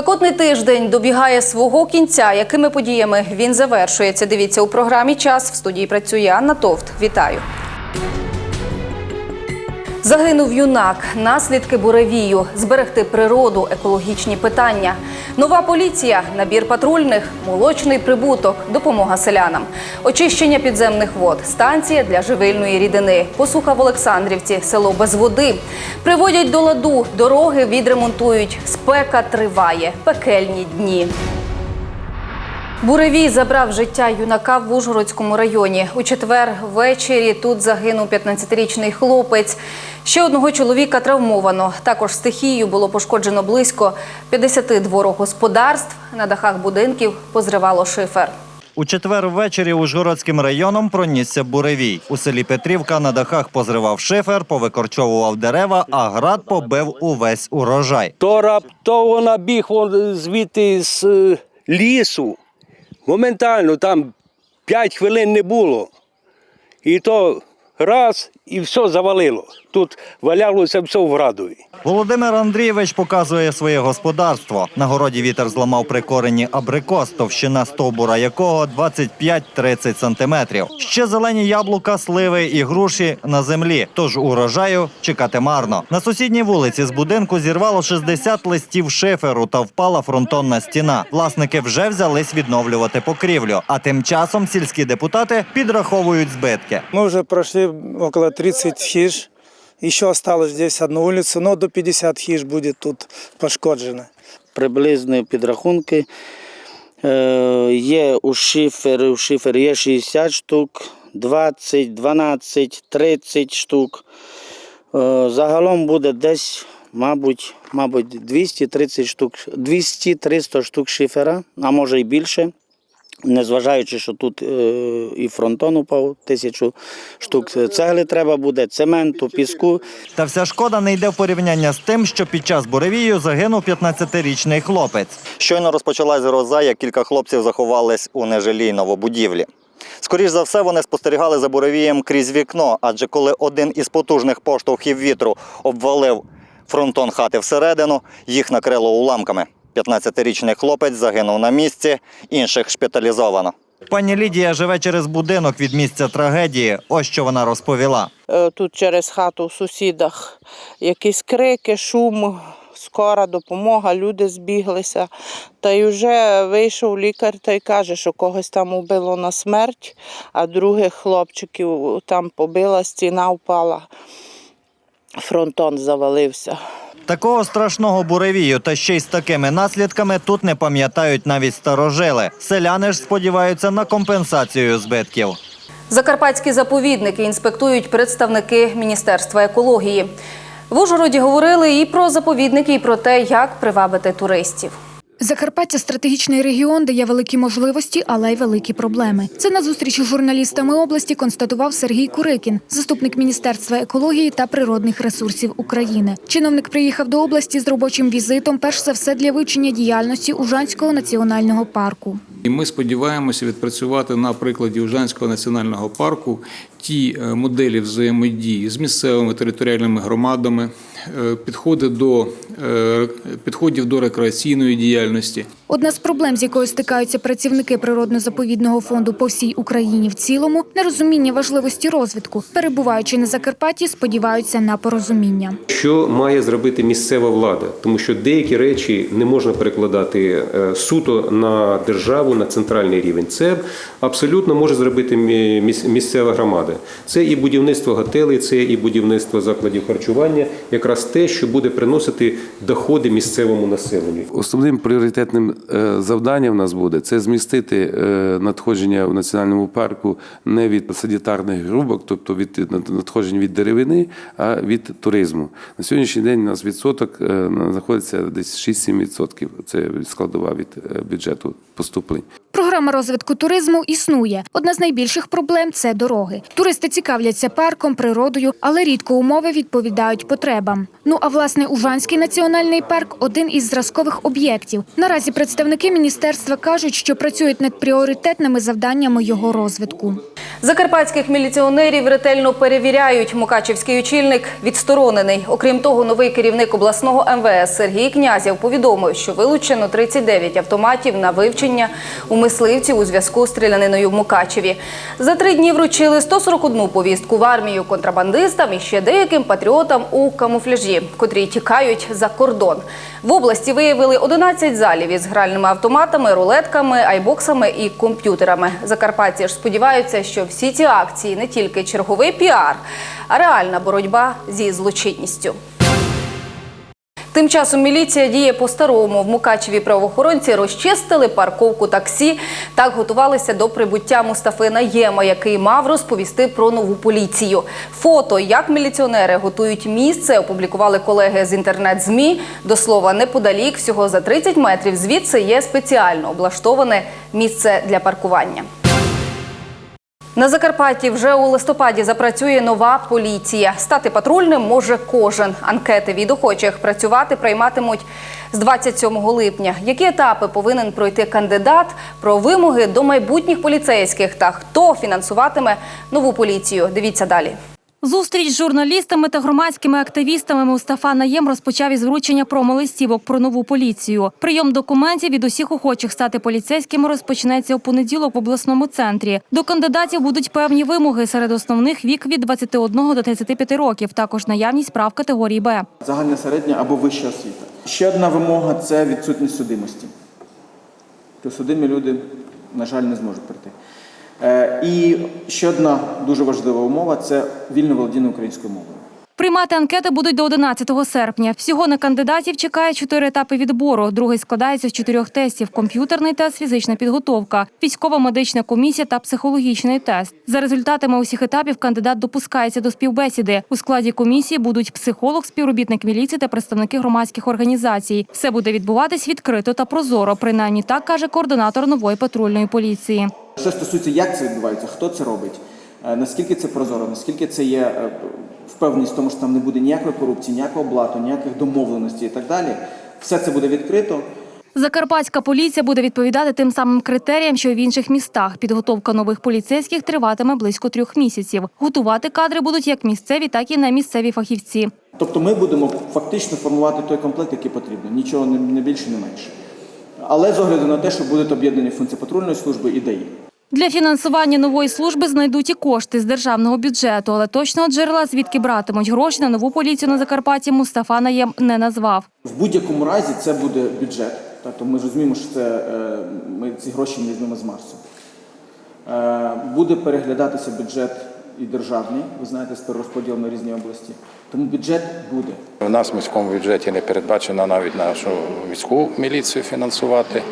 Спекотний тиждень добігає свого кінця. Якими подіями він завершується? Дивіться у програмі Час в студії працює Анна Товт. Вітаю. Загинув юнак, наслідки буревію, зберегти природу, екологічні питання. Нова поліція, набір патрульних, молочний прибуток, допомога селянам, очищення підземних вод, станція для живильної рідини, посуха в Олександрівці, село без води. Приводять до ладу, дороги відремонтують. Спека триває, пекельні дні. Буревій забрав життя юнака в Ужгородському районі. У четвер ввечері тут загинув 15-річний хлопець. Ще одного чоловіка травмовано. Також стихією було пошкоджено близько 50 дворогосподарств. На дахах будинків позривало шифер. У четвер ввечері Ужгородським районом пронісся буревій. У селі Петрівка на дахах позривав шифер, повикорчовував дерева, а град побив увесь урожай. То раптово набіг звідти з е, лісу. Моментально там 5 хвилин не було. І то раз і все завалило. Тут валялося все в градові. Володимир Андрійович показує своє господарство. На городі вітер зламав при корені абрикос, товщина стовбура якого 25-30 сантиметрів. Ще зелені яблука, сливи і груші на землі. Тож урожаю чекати марно. На сусідній вулиці з будинку зірвало 60 листів шиферу та впала фронтонна стіна. Власники вже взялись відновлювати покрівлю. А тим часом сільські депутати підраховують збитки. Мы уже прошли около 30 хиж. Еще осталось здесь одну улицу, но до 50 хиж будет тут пошкоджено. приблизні підрахунки. Е, Є у шифер, у шифер є 60 штук, 20, 12, 30 штук. Е, Загалом буде десь, мабуть, мабуть 230 штук, 200-300 штук шифера, а може і більше. Незважаючи, що тут е, і фронтон упав, тисячу штук цегли треба буде, цементу, піску. Та вся шкода не йде в порівняння з тим, що під час буревію загинув 15-річний хлопець. Щойно розпочалась гроза, як кілька хлопців заховались у нежилій новобудівлі. Скоріш за все, вони спостерігали за буревієм крізь вікно, адже коли один із потужних поштовхів вітру обвалив фронтон хати всередину, їх накрило уламками. 15-річний хлопець загинув на місці, інших шпиталізовано. Пані Лідія живе через будинок від місця трагедії. Ось що вона розповіла. Е, тут через хату в сусідах якісь крики, шум, скора допомога, люди збіглися. Та й вже вийшов лікар та й каже, що когось там убило на смерть, а других хлопчиків там побила, стіна впала, фронтон завалився. Такого страшного буревію та ще й з такими наслідками тут не пам'ятають навіть старожили. Селяни ж сподіваються на компенсацію збитків. Закарпатські заповідники інспектують представники Міністерства екології. В Ужгороді говорили і про заповідники, і про те, як привабити туристів. Закарпаття стратегічний регіон, де є великі можливості, але й великі проблеми. Це на зустрічі з журналістами області констатував Сергій Курикін, заступник Міністерства екології та природних ресурсів України. Чиновник приїхав до області з робочим візитом, перш за все для вивчення діяльності Ужанського національного парку. І ми сподіваємося відпрацювати на прикладі Ужанського національного парку ті е, моделі взаємодії з місцевими територіальними громадами, підходи до е, підходів до рекреаційної діяльності. Одна з проблем, з якою стикаються працівники природно-заповідного фонду по всій Україні в цілому, нерозуміння важливості розвитку. Перебуваючи на Закарпатті, сподіваються на порозуміння. Що має зробити місцева влада? Тому що деякі речі не можна перекладати е, суто на державу, на центральний рівень. Це абсолютно може зробити місцева громада. Це і будівництво готелей, це і будівництво закладів харчування, якраз те, що буде приносити доходи місцевому населенню. Основним пріоритетним е, завданням в нас буде це змістити е, надходження в національному парку не від санітарних грубок, тобто від надходжень від деревини, а від туризму. На сьогоднішній день у нас відсоток е, знаходиться десь 6-7%. Це складова від бюджету поступлень. Програма розвитку туризму існує. Одна з найбільших проблем це дороги. Туристи цікавляться парком, природою, але рідко умови відповідають потребам. Ну а власне Ужанський національний парк один із зразкових об'єктів. Наразі представники міністерства кажуть, що працюють над пріоритетними завданнями його розвитку. Закарпатських міліціонерів ретельно перевіряють. Мукачівський очільник відсторонений. Окрім того, новий керівник обласного МВС Сергій Князєв повідомив, що вилучено 39 автоматів на вивчення у мисливців у зв'язку з стріляниною в Мукачеві. За три дні вручили 141 повістку в армію контрабандистам і ще деяким патріотам у камуфляжі, котрі тікають за кордон. В області виявили 11 залів із гральними автоматами, рулетками, айбоксами і комп'ютерами. Закарпатці ж сподіваються, що всі ці акції не тільки черговий піар, а реальна боротьба зі злочинністю. Тим часом міліція діє по-старому. В Мукачеві правоохоронці розчистили парковку таксі. Так готувалися до прибуття Мустафи Наєма, який мав розповісти про нову поліцію. Фото, як міліціонери готують місце, опублікували колеги з інтернет-змі. До слова, неподалік, всього за 30 метрів звідси є спеціально облаштоване місце для паркування. На Закарпатті вже у листопаді запрацює нова поліція. Стати патрульним може кожен. Анкети від охочих працювати прийматимуть з 27 липня. Які етапи повинен пройти кандидат? Про вимоги до майбутніх поліцейських та хто фінансуватиме нову поліцію? Дивіться далі. Зустріч з журналістами та громадськими активістами Мустафа Наєм розпочав із вручення промолистівок про нову поліцію. Прийом документів від усіх охочих стати поліцейськими розпочнеться у понеділок в обласному центрі. До кандидатів будуть певні вимоги. Серед основних вік від 21 до 35 років. Також наявність прав категорії Б. загальна середня або вища освіта. Ще одна вимога це відсутність судимості. То судимі люди, на жаль, не зможуть прийти. Е, І ще одна дуже важлива умова це вільне володіння українською мовою. Приймати анкети будуть до 11 серпня. Всього на кандидатів чекає чотири етапи відбору. Другий складається з чотирьох тестів: комп'ютерний тест, фізична підготовка, військова медична комісія та психологічний тест. За результатами усіх етапів кандидат допускається до співбесіди. У складі комісії будуть психолог, співробітник міліції та представники громадських організацій. Все буде відбуватись відкрито та прозоро. Принаймні так каже координатор нової патрульної поліції. Що стосується, як це відбувається, хто це робить, е, наскільки це прозоро, наскільки це є е, впевненість в тому, що там не буде ніякої корупції, ніякого блату, ніяких домовленостей і так далі. Все це буде відкрито. Закарпатська поліція буде відповідати тим самим критеріям, що й в інших містах. Підготовка нових поліцейських триватиме близько трьох місяців. Готувати кадри будуть як місцеві, так і не місцеві фахівці. Тобто ми будемо фактично формувати той комплект, який потрібен. Нічого не більше, не менше. Але з огляду на те, що будуть об'єднані функції патрульної служби і ДАІ. Для фінансування нової служби знайдуть і кошти з державного бюджету, але точного джерела, звідки братимуть гроші на нову поліцію на Закарпатті, Мустафа Наєм не назвав. В будь-якому разі це буде бюджет. Тобто ми розуміємо, що це е, ми ці гроші не візьмемо з Марсу. Е, Буде переглядатися бюджет і державний, ви знаєте, з перерозподілом на різні області. Тому бюджет буде. У нас в міському бюджеті не передбачено навіть нашу міську міліцію фінансувати.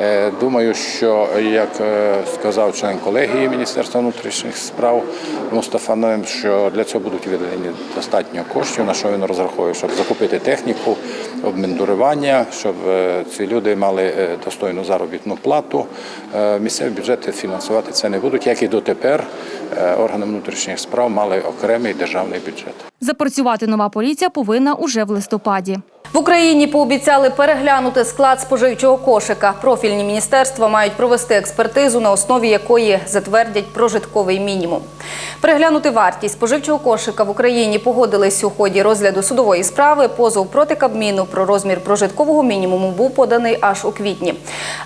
Е, Думаю, що як е, сказав член колегії Міністерства внутрішніх справ Мустафа Ноєм, що для цього будуть виділені достатньо коштів, на що він розраховує, щоб закупити техніку, обмендурування, щоб е, ці люди мали достойну заробітну плату. Місцеві бюджети фінансувати це не будуть, як і дотепер органи внутрішніх справ мали окремий державний бюджет. Запрацювати нова поліція повинна уже в листопаді. В Україні пообіцяли переглянути склад споживчого кошика. Профільні міністерства мають провести експертизу, на основі якої затвердять прожитковий мінімум. Переглянути вартість споживчого кошика в Україні погодились у ході розгляду судової справи. Позов проти Кабміну про розмір прожиткового мінімуму був поданий аж у квітні.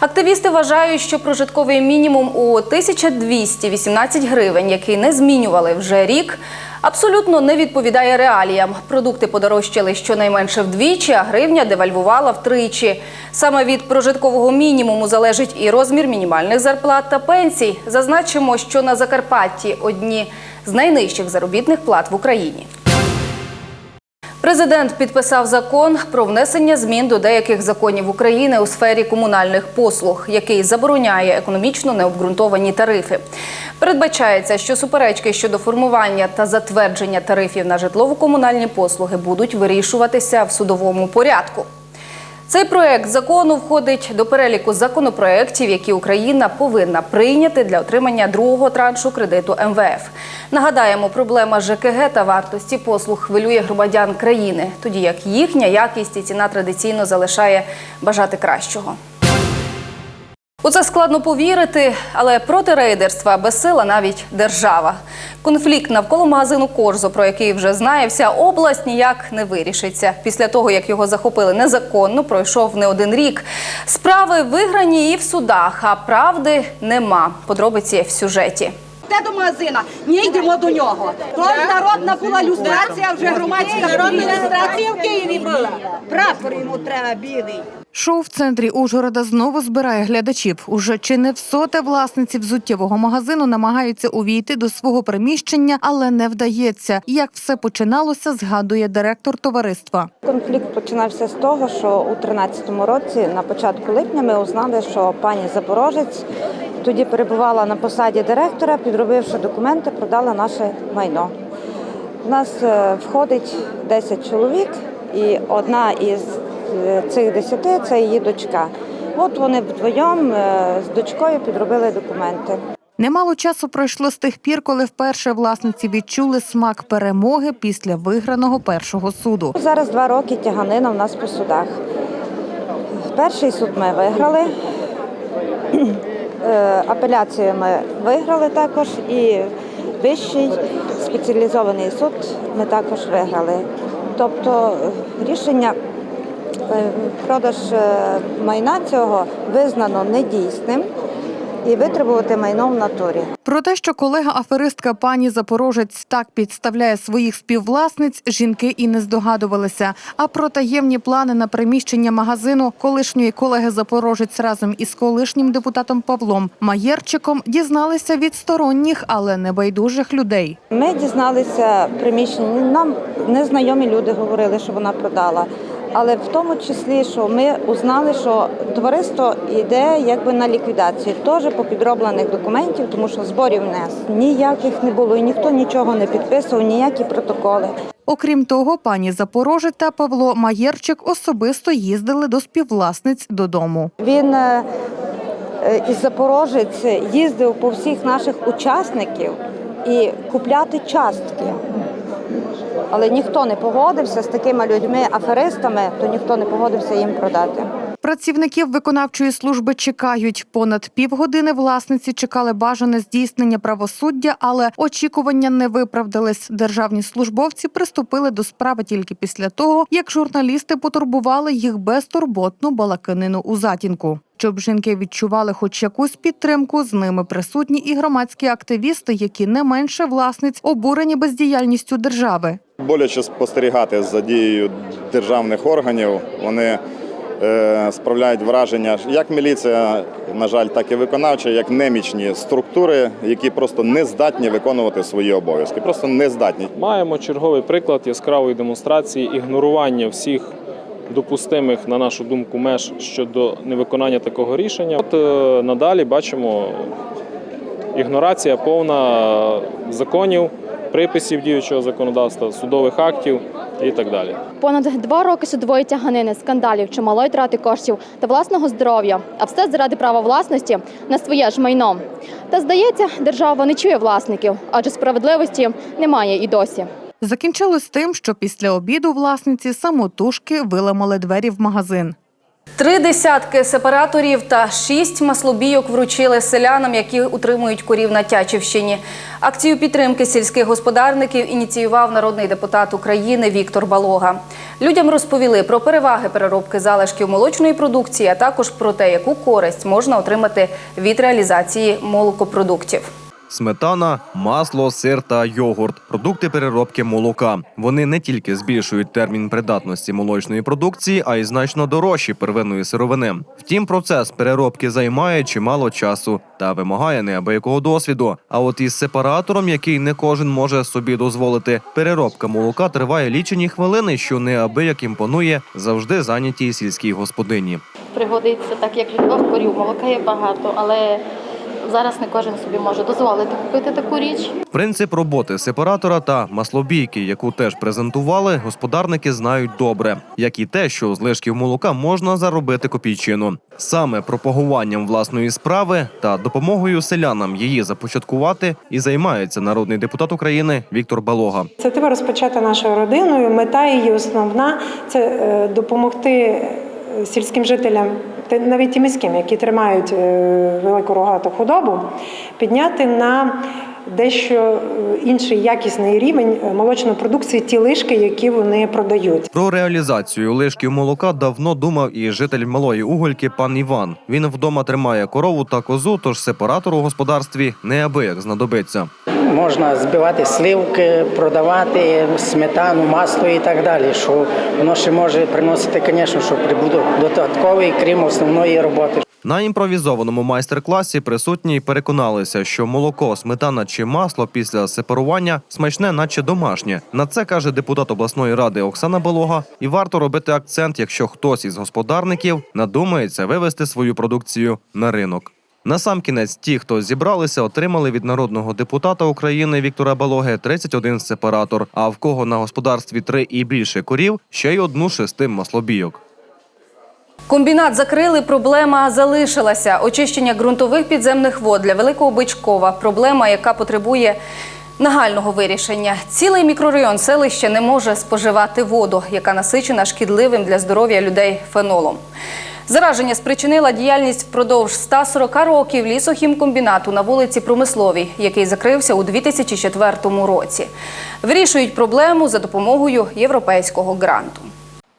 Активісти вважають, що прожитковий мінімум у 1218 гривень, який не змінювали вже рік, абсолютно не відповідає реаліям. Продукти подорожчали щонайменше вдвічі, а гривня девальвувала втричі. Саме від прожиткового мінімуму залежить і розмір мінімальних зарплат та пенсій. Зазначимо, що на Закарпатті одні з найнижчих заробітних плат в Україні. Президент підписав закон про внесення змін до деяких законів України у сфері комунальних послуг, який забороняє економічно необґрунтовані тарифи. Передбачається, що суперечки щодо формування та затвердження тарифів на житлово-комунальні послуги будуть вирішуватися в судовому порядку. Цей проект закону входить до переліку законопроєктів, які Україна повинна прийняти для отримання другого траншу кредиту МВФ. Нагадаємо, проблема ЖКГ та вартості послуг хвилює громадян країни, тоді як їхня якість і ціна традиційно залишає бажати кращого. У це складно повірити, але проти рейдерства безсила навіть держава. Конфлікт навколо магазину Корзо, про який вже знає вся область, ніяк не вирішиться. Після того, як його захопили незаконно, пройшов не один рік. Справи виграні і в судах, а правди нема. Подробиці в сюжеті. Те до магазина, не йдемо до нього. То народна була люстрація, вже громадська народна люстрація в Києві була. Прапор йому треба білий. Шоу в центрі Ужгорода знову збирає глядачів. Уже чи не в соте власниці взуттєвого магазину намагаються увійти до свого приміщення, але не вдається. Як все починалося, згадує директор товариства. Конфлікт починався з того, що у 13-му році, на початку липня, ми узнали, що пані Запорожець тоді перебувала на посаді директора, підробивши документи, продала наше майно. У нас е, входить 10 чоловік, і одна із е, цих 10 – це її дочка. От вони вдвоєм е, з дочкою підробили документи. Немало часу пройшло з тих пір, коли вперше власниці відчули смак перемоги після виграного першого суду. Зараз два роки тяганина в нас по судах. Перший суд ми виграли, апеляцію ми виграли також, і вищий спеціалізований суд ми також виграли. Тобто е, рішення е, продаж е, майна цього визнано недійсним і витребувати майно в натурі. Про те, що колега-аферистка пані Запорожець так підставляє своїх співвласниць, жінки і не здогадувалися. А про таємні плани на приміщення магазину колишньої колеги Запорожець разом із колишнім депутатом Павлом Маєрчиком дізналися від сторонніх, але небайдужих людей. Ми дізналися приміщення. Нам незнайомі люди говорили, що вона продала. Але в тому числі, що ми узнали, що товариство йде якби на ліквідацію, теж по підроблених документів, тому що зборів нас ніяких не було, і ніхто нічого не підписував, ніякі протоколи. Окрім того, пані Запорожець та Павло Маєрчик особисто їздили до співвласниць додому. Він е, е, із Запорожець їздив по всіх наших учасників і купляти частки. Але ніхто не погодився з такими людьми, аферистами, то ніхто не погодився їм продати. Працівників виконавчої служби чекають. Понад півгодини власниці чекали бажане здійснення правосуддя, але очікування не виправдались. Державні службовці приступили до справи тільки після того, як журналісти потурбували їх безтурботну балаканину у затінку. Щоб жінки відчували хоч якусь підтримку, з ними присутні і громадські активісти, які не менше власниць обурені бездіяльністю держави. Боляче спостерігати за дією державних органів. Вони справляють враження, як міліція, на жаль, так і виконавча, як немічні структури, які просто не здатні виконувати свої обов'язки. Просто не здатні. Маємо черговий приклад яскравої демонстрації ігнорування всіх допустимих, на нашу думку, меж щодо невиконання такого рішення. От е, надалі бачимо ігнорація повна законів, приписів діючого законодавства, судових актів і так далі. Понад два роки судової тяганини, скандалів, чималої трати коштів та власного здоров'я, а все заради права власності на своє ж майно. Та здається, держава не чує власників, адже справедливості немає і досі. Закінчилось тим, що після обіду власниці самотужки виламали двері в магазин. Три десятки сепараторів та шість маслобійок вручили селянам, які утримують корів на Тячівщині. Акцію підтримки сільських господарників ініціював народний депутат України Віктор Балога. Людям розповіли про переваги переробки залишків молочної продукції, а також про те, яку користь можна отримати від реалізації молокопродуктів. Сметана, масло, сир та йогурт продукти переробки молока. Вони не тільки збільшують термін придатності молочної продукції, а й значно дорожчі первинної сировини. Втім, процес переробки займає чимало часу та вимагає неабиякого досвіду. А от із сепаратором, який не кожен може собі дозволити, переробка молока триває лічені хвилини, що неабияк імпонує завжди зайнятій сільській господині. Пригодиться так, як від двох корів. Молока є багато, але зараз не кожен собі може дозволити купити таку річ. Принцип роботи сепаратора та маслобійки, яку теж презентували, господарники знають добре, як і те, що з лишків молока можна заробити копійчину. Саме пропагуванням власної справи та допомогою селянам її започаткувати і займається народний депутат України Віктор Балога. Ініціатива розпочата нашою родиною. Мета її основна це е, допомогти е, сільським жителям те- навіть ті міським, які тримають е, велику рогату худобу, підняти на дещо е, інший якісний рівень е, молочної продукції ті лишки, які вони продають. Про реалізацію лишків молока давно думав і житель малої угольки пан Іван. Він вдома тримає корову та козу, тож сепаратор у господарстві неабияк знадобиться. Можна збивати сливки, продавати сметану, масло і так далі. Що воно ще може приносити, звісно, що прибуток додатковий, крім основної роботи. На імпровізованому майстер-класі присутні переконалися, що молоко, сметана чи масло після сепарування смачне, наче домашнє. На це каже депутат обласної ради Оксана Болога. І варто робити акцент, якщо хтось із господарників надумається вивести свою продукцію на ринок. Насамкінець, ті, хто зібралися, отримали від народного депутата України Віктора Балоги 31 сепаратор. А в кого на господарстві три і більше корів, ще й одну шести маслобійок. Комбінат закрили, проблема залишилася. Очищення ґрунтових підземних вод для Великого Бичкова. Проблема, яка потребує нагального вирішення. Цілий мікрорайон селища не може споживати воду, яка насичена шкідливим для здоров'я людей фенолом. Зараження спричинила діяльність впродовж 140 років лісохімкомбінату на вулиці Промисловій, який закрився у 2004 році. Вирішують проблему за допомогою європейського гранту.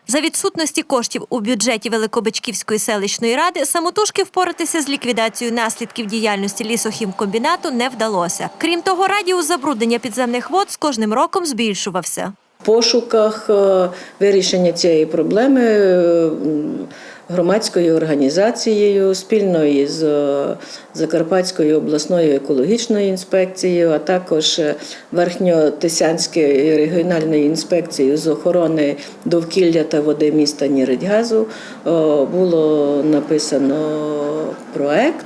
За відсутності коштів у бюджеті Великобичківської селищної ради самотужки впоратися з ліквідацією наслідків діяльності лісохімкомбінату не вдалося. Крім того, радіус забруднення підземних вод з кожним роком збільшувався. пошуках е, вирішення цієї проблеми е, громадською організацією спільно із е, Закарпатською обласною екологічною інспекцією, а також е, Верхньотисянською регіональною інспекцією з охорони довкілля та води міста Ніридьгазу. Е, було написано проект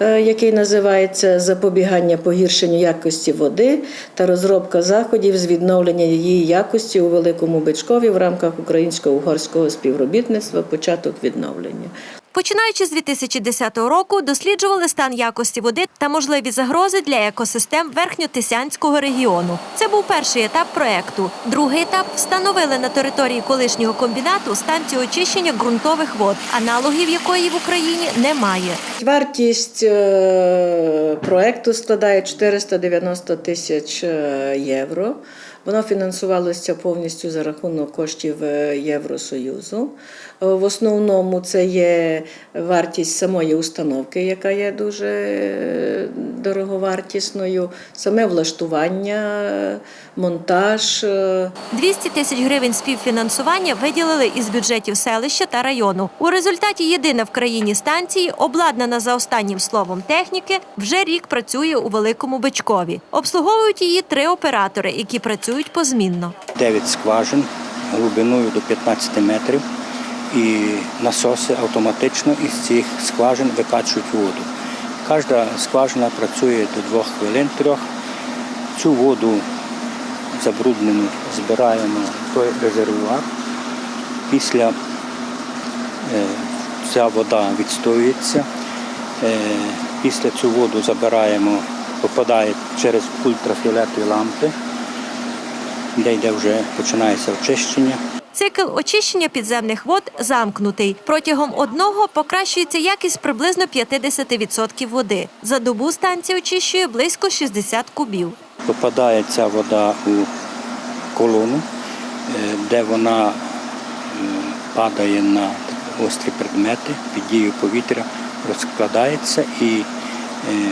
який називається Запобігання погіршенню якості води та розробка заходів з відновлення її якості у Великому Бичкові в рамках українсько-угорського співробітництва початок відновлення. Починаючи з 2010 року, досліджували стан якості води та можливі загрози для екосистем Верхньотисянського регіону. Це був перший етап проекту. Другий етап встановили на території колишнього комбінату станцію очищення ґрунтових вод, аналогів якої в Україні немає. Вартість е, проекту складає 490 тисяч е, євро. Воно фінансувалося повністю за рахунок коштів е, Євросоюзу. Е, В основному це є вартість самої установки, яка є дуже е, дороговартісною, саме влаштування, монтаж. е, 200 тисяч гривень співфінансування виділили із бюджетів селища та району. У результаті єдина в країні станції, обладнана за останнім словом техніки, вже рік працює у Великому Бичкові. Обслуговують її три оператори, які працюють позмінно. 9 скважин глибиною до 15 метрів. І насоси автоматично із цих скважин викачують воду. Кожна скважина працює до 2 хвилин трьох. Цю воду забруднену збираємо в резервуар. Після е, ця вода відстоюється. Е, після цю воду забираємо, попадає через ультрафіолетові лампи, де йде вже починається очищення. Цикл очищення підземних вод замкнутий. Протягом одного покращується якість приблизно 50% води. За добу станція очищує близько 60 кубів. Попадає ця вода у колону, е, де вона падає на острі предмети, під дією повітря розкладається і е,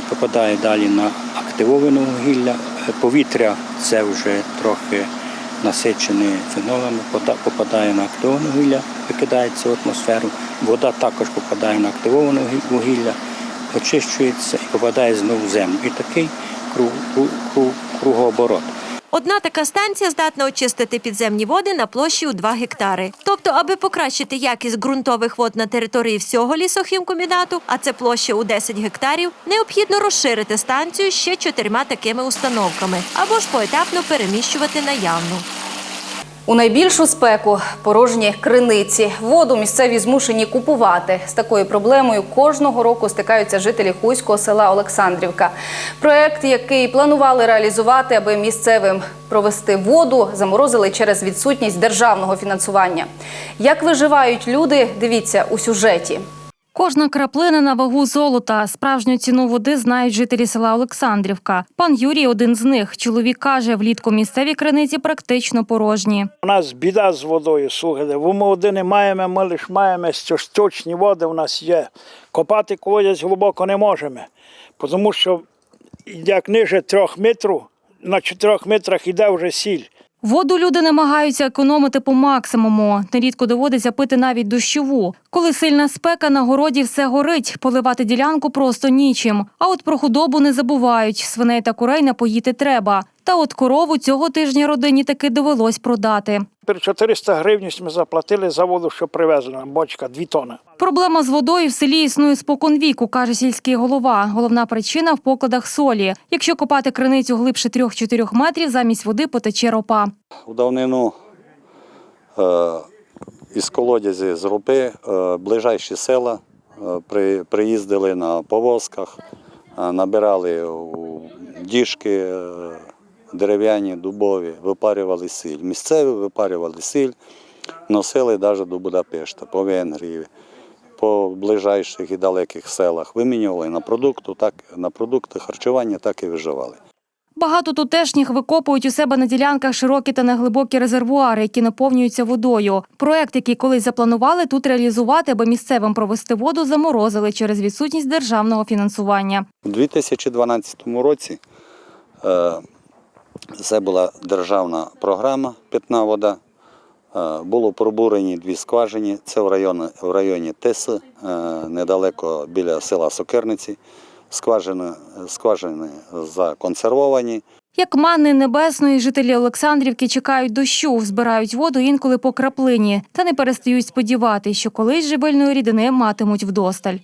попадає далі на активоване вугілля. Повітря це вже трохи насичене фенолами, попадає на активоване вугілля, викидається в атмосферу. Вода також попадає на активоване вугілля, очищується і попадає знову в землю. І такий круг, круг, круг, кругооборот. Одна така станція здатна очистити підземні води на площі у 2 гектари. Тобто, аби покращити якість ґрунтових вод на території всього лісохімкомбінату, а це площа у 10 гектарів, необхідно розширити станцію ще чотирма такими установками або ж поетапно переміщувати наявну. У найбільшу спеку порожні криниці. Воду місцеві змушені купувати. З такою проблемою кожного року стикаються жителі хуського села Олександрівка. Проект, який планували реалізувати, аби місцевим провести воду, заморозили через відсутність державного фінансування. Як виживають люди, дивіться у сюжеті. Кожна краплина на вагу золота. Справжню ціну води знають жителі села Олександрівка. Пан Юрій один з них. Чоловік каже, влітку місцеві криниці практично порожні. У нас біда з водою, слухайте. Ми води не маємо, ми лише маємо сточні води у нас є. Копати колодязь глибоко не можемо, тому що як ниже трьох метрів, на чотирьох метрах йде вже сіль. Воду люди намагаються економити по максимуму. Нерідко доводиться пити навіть дощову. Коли сильна спека, на городі все горить, поливати ділянку просто нічим. А от про худобу не забувають. Свиней та курей напоїти треба. Та от корову цього тижня родині таки довелось продати. Тепер 400 гривень ми заплатили за воду, що привезли нам, бочка, 2 тони. Проблема з водою в селі існує спокон віку, каже сільський голова. Головна причина в покладах солі. Якщо копати криницю глибше 3-4 метрів, замість води потече ропа. У давнину е, із колодязі з Рупи е, ближайші села е, при, приїздили на повозках, е, набирали у діжки е, дерев'яні, дубові, випарювали сіль. Місцеві випарювали сіль, носили навіть до Будапешта, по Венгрії, по ближайших і далеких селах. Вимінювали на, продукту, так, на продукти харчування, так і виживали. Багато тутешніх викопують у себе на ділянках широкі та неглибокі резервуари, які наповнюються водою. Проект, який колись запланували тут реалізувати, аби місцевим провести воду, заморозили через відсутність державного фінансування. У 2012 році е, це була державна програма Питна вода. Е, Було пробурені дві скважини. Це в районі, в районі Теси, е, недалеко біля села Сокерниці. Скважини, скважини законсервовані. Як манни небесної, жителі Олександрівки чекають дощу, збирають воду інколи по краплині, та не перестають сподіватися, що колись живильної рідини матимуть вдосталь.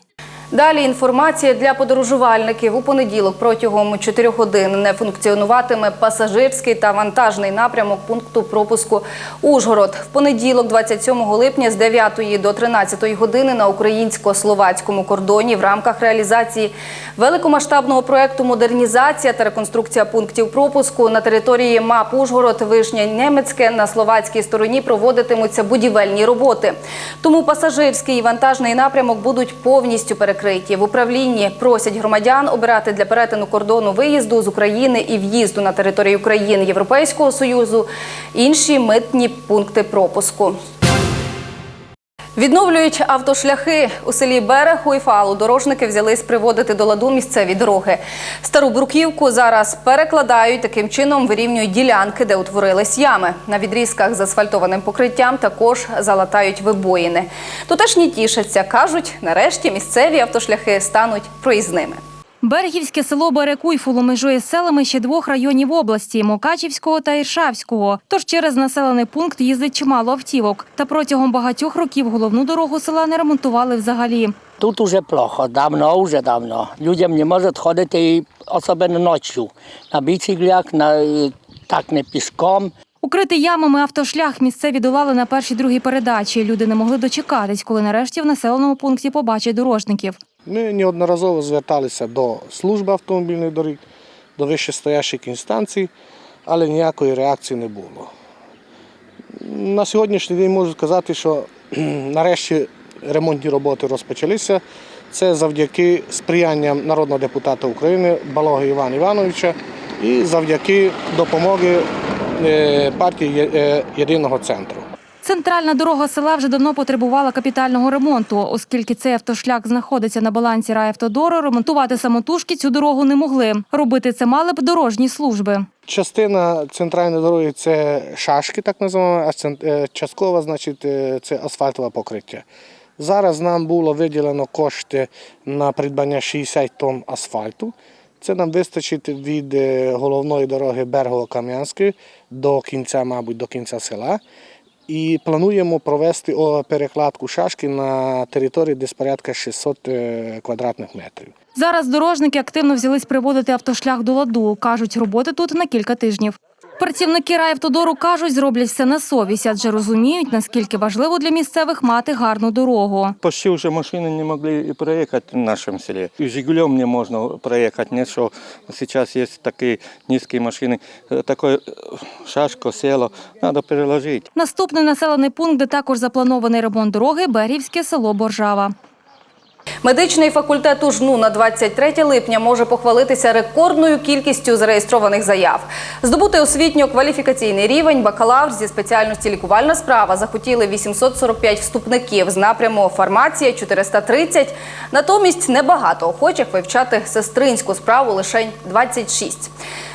Далі інформація для подорожувальників. У понеділок протягом 4 годин не функціонуватиме пасажирський та вантажний напрямок пункту пропуску Ужгород. В понеділок, 27 липня, з 9 до 13 години на українсько-словацькому кордоні в рамках реалізації великомасштабного проекту Модернізація та реконструкція пунктів пропуску на території МАП Ужгород, Вишня, Немецьке на словацькій стороні проводитимуться будівельні роботи. Тому пасажирський і вантажний напрямок будуть повністю перекриті. В управлінні просять громадян обирати для перетину кордону виїзду з України і в'їзду на територію країн Європейського Союзу інші митні пункти пропуску. Відновлюють автошляхи у селі Берег Уйфалу. Дорожники взялись приводити до ладу місцеві дороги. Стару бруківку зараз перекладають, таким чином вирівнюють ділянки, де утворились ями. На відрізках з асфальтованим покриттям також залатають вибоїни. Тутешні тішаться, кажуть, нарешті місцеві автошляхи стануть проїзними. Берегівське село Берекуйфуло межує з селами ще двох районів області Мокачівського та Іршавського. Тож через населений пункт їздить чимало автівок. Та протягом багатьох років головну дорогу села не ремонтували взагалі. Тут уже плохо, давно, уже давно. Людям не можуть ходити, особливо ночі, на біциклях, на, е, так не пішком. Укритий ямами автошлях місцеві долали на першій другій передачі. Люди не могли дочекатись, коли нарешті в населеному пункті побачать дорожників. Ми неодноразово зверталися до служби автомобільних доріг, до вищестоящих інстанцій, але ніякої реакції не було. На сьогоднішній день можу сказати, що нарешті ремонтні роботи розпочалися. Це завдяки сприянням народного депутата України Балоги Івана Івановича і завдяки допомоги е, партії е, Єдиного центру. Центральна дорога села вже давно потребувала капітального ремонту, оскільки цей автошлях знаходиться на балансі райавтодору. Ремонтувати самотужки цю дорогу не могли. Робити це мали б дорожні служби. Частина центральної дороги це шашки, так називаємо, а е, часткова, значить, е, це асфальтове покриття. Зараз нам було виділено кошти на придбання 60 тонн асфальту. Це нам вистачить від е, головної дороги Бергово-Кам'янської до кінця, мабуть, до кінця села. І плануємо провести перекладку шашки на території десь порядка 600 е, квадратних метрів. Зараз дорожники активно взялись приводити автошлях до ладу. кажуть, роботи тут на кілька тижнів. Працівники райавтодору кажуть, зроблять все на совість, адже розуміють, наскільки важливо для місцевих мати гарну дорогу. Почти уже машины не могли и проехать в нашем селе. И «Жигулем» не можно проехать, нет, что сейчас есть такие низкие машины. Э, Такое э, шашко, село, надо переложить. Наступний населений пункт, де також запланований ремонт дороги, Берівське село Боржава. Медичний факультет УЖНУ на 23 липня може похвалитися рекордною кількістю зареєстрованих заяв. Здобути освітньо-кваліфікаційний рівень бакалавр зі спеціальності лікувальна справа захотіли 845 вступників з напряму фармація 430. Натомість небагато охочих вивчати сестринську справу лише 26.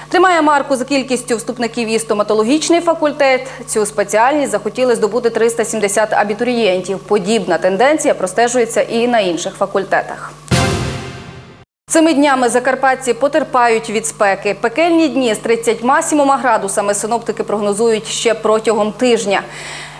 Тримає марку за кількістю вступників і стоматологічний факультет. Цю спеціальність захотіли здобути 370 абітурієнтів. Подібна тенденція простежується і на інших факультетах. Цими днями закарпатці потерпають від спеки. Пекельні дні з 37 градусами синоптики прогнозують ще протягом тижня.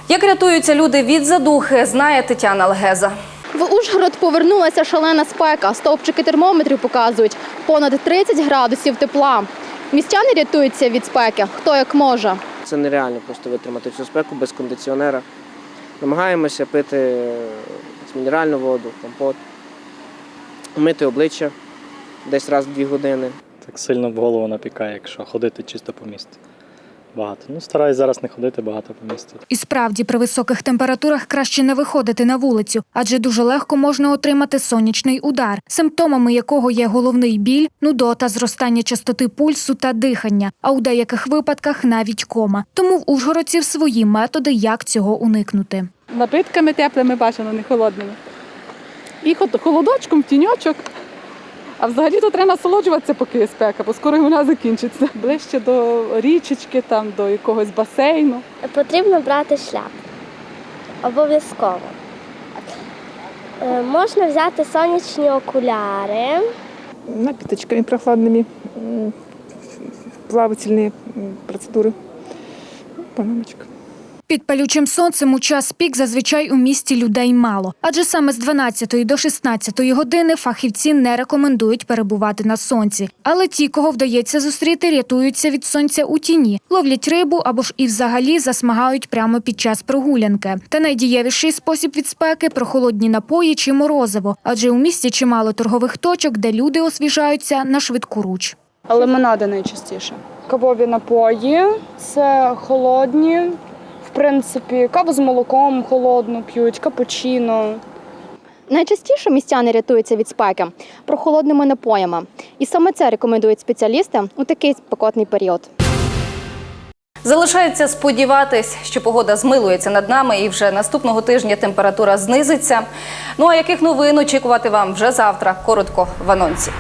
Як рятуються люди від задухи, знає Тетяна Легеза. В Ужгород повернулася шалена спека. Стовпчики термометрів показують понад 30 градусів тепла. Містяни рятуються від спеки, хто як може. Це нереально просто витримати цю спеку без кондиціонера. Намагаємося пити е, мінеральну воду, компот, мити обличчя десь раз в дві години. Так сильно в голову напікає, якщо ходити чисто по місту. Багато. Ну, стараюсь зараз не ходити багато по місту. І справді при високих температурах краще не виходити на вулицю, адже дуже легко можна отримати сонячний удар, симптомами якого є головний біль, нудота, зростання частоти пульсу та дихання, а у деяких випадках навіть кома. Тому в Ужгородців свої методи, як цього уникнути. Напитками теплими бажано, не холодними. І холодочком, тіньочок. А взагалі то треба насолоджуватися, поки є спека, бо скоро вона закінчиться. Ближче до річечки, там, до якогось басейну. Потрібно брати шляпу. Обов'язково. Е, Можна взяти сонячні окуляри. Напиточками прохладними, плавательні процедури. Панамочка. Під палючим сонцем у час пік зазвичай у місті людей мало, адже саме з 12 до 16 години фахівці не рекомендують перебувати на сонці. Але ті, кого вдається зустріти, рятуються від сонця у тіні, ловлять рибу або ж і взагалі засмагають прямо під час прогулянки. Та найдієвіший спосіб від спеки прохолодні напої чи морозиво, адже у місті чимало торгових точок, де люди освіжаються на швидку руч. Лимонади найчастіше. Кавові напої це холодні. Принципі, каву з молоком холодну п'ють, капучино. Найчастіше містяни рятуються від спеки прохолодними напоями. І саме це рекомендують спеціалісти у такий спекотний період. Залишається сподіватись, що погода змилується над нами і вже наступного тижня температура знизиться. Ну а яких новин очікувати вам вже завтра? Коротко в анонсі.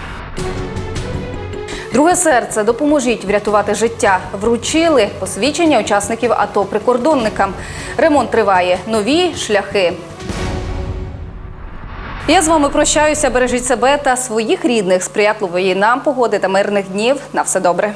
Друге серце допоможіть врятувати життя. Вручили посвідчення учасників АТО прикордонникам. Ремонт триває. Нові шляхи. Я з вами прощаюся. Бережіть себе та своїх рідних. Сприятливої нам погоди та мирних днів. На все добре.